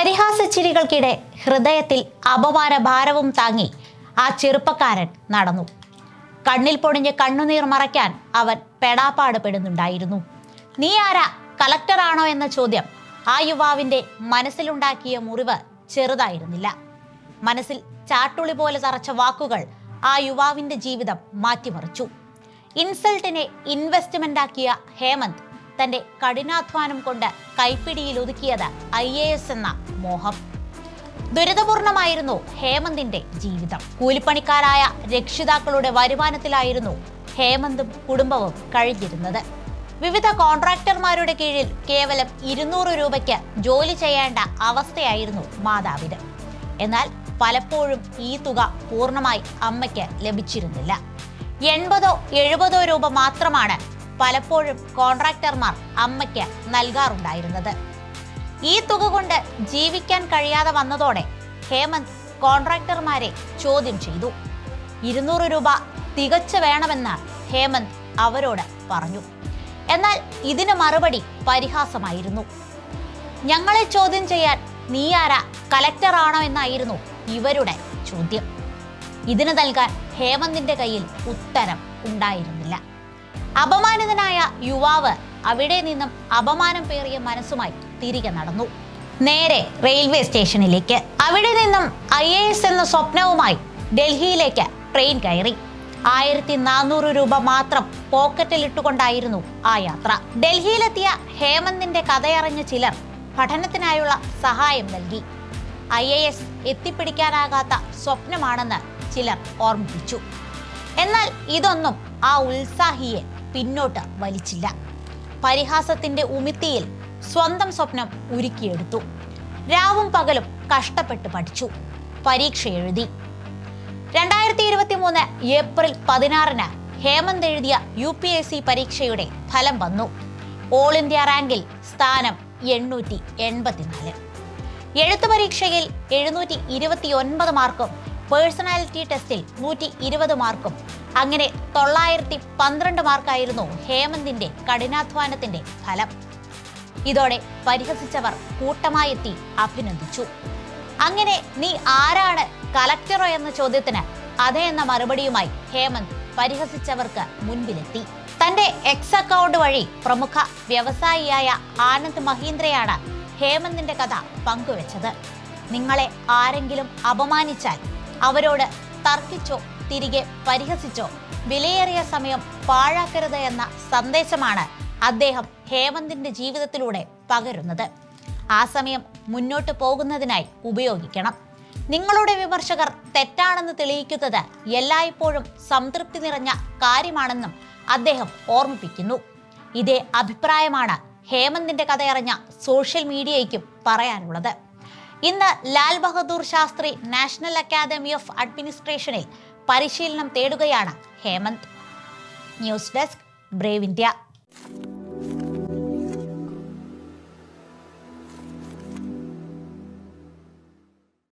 പരിഹാസച്ചിരികൾക്കിടെ ഹൃദയത്തിൽ അപമാന ഭാരവും താങ്ങി ആ ചെറുപ്പക്കാരൻ നടന്നു. കണ്ണിൽ പൊടിഞ്ഞ് കണ്ണുനീർ മറയ്ക്കാൻ അവൻ പെടാപ്പാട് പെടുന്നുണ്ടായിരുന്നു നീ ആരാ? കളക്ടറാണോ എന്ന ചോദ്യം ആ യുവാവിന്റെ മനസ്സിലുണ്ടാക്കിയ മുറിവ് ചെറുതായിരുന്നില്ല. മനസ്സിൽ ചാട്ടുളി പോലെ തറച്ച വാക്കുകൾ ആ യുവാവിന്റെ ജീവിതം മാറ്റിമറിച്ചു. ഇൻസൾട്ടിനെ ഇൻവെസ്റ്റ്മെന്റ് ആക്കിയ ഹേമന്ത് തന്റെ കഠിനാധ്വാനം കൊണ്ട് കൈപ്പിടിയിൽ ഒതുക്കിയത് ഐ എ എസ് എന്ന മോഹം. ദുരിതപൂർണമായിരുന്നു ഹേമന്തിന്റെ ജീവിതം. കൂലിപ്പണിക്കാരായ രക്ഷിതാക്കളുടെ വരുമാനത്തിലായിരുന്നു ഹേമന്തും കുടുംബവും കഴിഞ്ഞിരുന്നത്. വിവിധ കോൺട്രാക്ടർമാരുടെ കീഴിൽ കേവലം ഇരുന്നൂറ് രൂപയ്ക്ക് ജോലി ചെയ്യേണ്ട അവസ്ഥയായിരുന്നു മാതാവിന്. എന്നാൽ പലപ്പോഴും ഈ തുക പൂർണമായി അമ്മയ്ക്ക് ലഭിച്ചിരുന്നില്ല. എൺപതോ എഴുപതോ രൂപ മാത്രമാണ് പലപ്പോഴും കോൺട്രാക്ടർമാർ അമ്മയ്ക്ക് നൽകാറുണ്ടായിരുന്നത്. ഈ തുക കൊണ്ട് ജീവിക്കാൻ കഴിയാതെ വന്നതോടെ ഹേമന്ത് കോൺട്രാക്ടർമാരെ ചോദ്യം ചെയ്തു. ഇരുന്നൂറ് രൂപ തികച്ചു വേണമെന്ന് ഹേമന്ത് അവരോട് പറഞ്ഞു. എന്നാൽ ഇതിന് മറുപടി പരിഹാസമായിരുന്നു. ഞങ്ങളെ ചോദ്യം ചെയ്യാൻ നീ ആരാ? കലക്ടറാണോ എന്നായിരുന്നു ഇവരുടെ ചോദ്യം. ഇതിന് നൽകാൻ ഹേമന്തിന്റെ കയ്യിൽ ഉത്തരം ഉണ്ടായിരുന്നില്ല. അപമാനിതനായ യുവാവ് അവിടെ നിന്നും അപമാനം പേറിയ മനസ്സുമായി തിരികെ നടന്നു. നേരെ റെയിൽവേ സ്റ്റേഷനിലേക്ക്. അവിടെ നിന്നും ഐ എ എസ് എന്ന സ്വപ്നവുമായി ഡൽഹിയിലേക്ക് ട്രെയിൻ കയറി. ആയിരത്തി നാനൂറ് രൂപ മാത്രം പോക്കറ്റിൽ ഇട്ടുകൊണ്ടായിരുന്നു ആ യാത്ര. ഡൽഹിയിലെത്തിയ ഹേമന്തിന്റെ കഥയറിഞ്ഞ ചിലർ പഠനത്തിനായുള്ള സഹായം നൽകി. ഐ എ എസ് എത്തിപ്പിടിക്കാനാകാത്ത സ്വപ്നമാണെന്ന് ചിലർ ഓർമ്മിപ്പിച്ചു. എന്നാൽ ഇതൊന്നും ആ ഉത്സാഹിയെ പിന്നോട്ട് വലിച്ചില്ല. പരിഹാസത്തിന്റെ ഉമിത്തിയിൽ സ്വന്തം സ്വപ്നം ഉരുക്കിയെടുത്തു. രാവും പകലും കഷ്ടപ്പെട്ട് പഠിച്ചു. പരീക്ഷ എഴുതി. രണ്ടായിരത്തി ഇരുപത്തി മൂന്ന് ഏപ്രിൽ പതിനാറിന് ഹേമന്ത് എഴുതിയ യു പി എസ് സി പരീക്ഷയുടെ ഫലം വന്നു. ഓൾ ഇന്ത്യ റാങ്കിൽ സ്ഥാനം എണ്ണൂറ്റി എൺപത്തിനാല്. എഴുത്തു പരീക്ഷയിൽ എഴുന്നൂറ്റി ഇരുപത്തി ഒൻപത് മാർക്കും പേഴ്സണാലിറ്റി ടെസ്റ്റിൽ നൂറ്റി ഇരുപത് മാർക്കും. അങ്ങനെ തൊള്ളായിരത്തി പന്ത്രണ്ട് മാർക്കായിരുന്നു ഹേമന്തിന്റെ കഠിനാധ്വാനത്തിന്റെ ഫലം. ഇതോടെ പരിഹസിച്ചവർ കൂട്ടമായെത്തി അഭിനന്ദിച്ചു. അങ്ങനെ നീ ആരാണ് കലക്ടറോ എന്ന ചോദ്യത്തിന് അതെ എന്ന മറുപടിയുമായി ഹേമന്ത് പരിഹസിച്ചവർക്ക് മുൻപിലെത്തി. തന്റെ എക്സ് അക്കൗണ്ട് വഴി പ്രമുഖ വ്യവസായിയായ ആനന്ദ് മഹീന്ദ്രയാണ് ഹേമന്തിന്റെ കഥ പങ്കുവച്ചത്. നിങ്ങളെ ആരെങ്കിലും അപമാനിച്ചാൽ അവരോട് തർക്കിച്ചോ തിരികെ പരിഹസിച്ചോ വിലയേറിയ സമയം പാഴാക്കരുത് എന്ന സന്ദേശമാണ് അദ്ദേഹം ഹേമന്തിന്റെ ജീവിതത്തിലൂടെ പകരുന്നത്. ആ സമയം മുന്നോട്ട് പോകുന്നതിനായി ഉപയോഗിക്കണം. നിങ്ങളുടെ വിമർശകർ തെറ്റാണെന്ന് തെളിയിക്കുന്നത് എല്ലായ്പ്പോഴും സംതൃപ്തി നിറഞ്ഞ കാര്യമാണെന്നും അദ്ദേഹം ഓർമ്മിപ്പിക്കുന്നു. ഇതേ അഭിപ്രായമാണ് ഹേമന്തിന്റെ കഥയറിഞ്ഞ സോഷ്യൽ മീഡിയയ്ക്കും പറയാനുള്ളത്. ഇന്ന് Lal Bahadur Shastri national academy of അഡ്മിനിസ്ട്രേഷനിൽ പരിശീലനം തേടുകയാണ് Hemant. News desk brave India.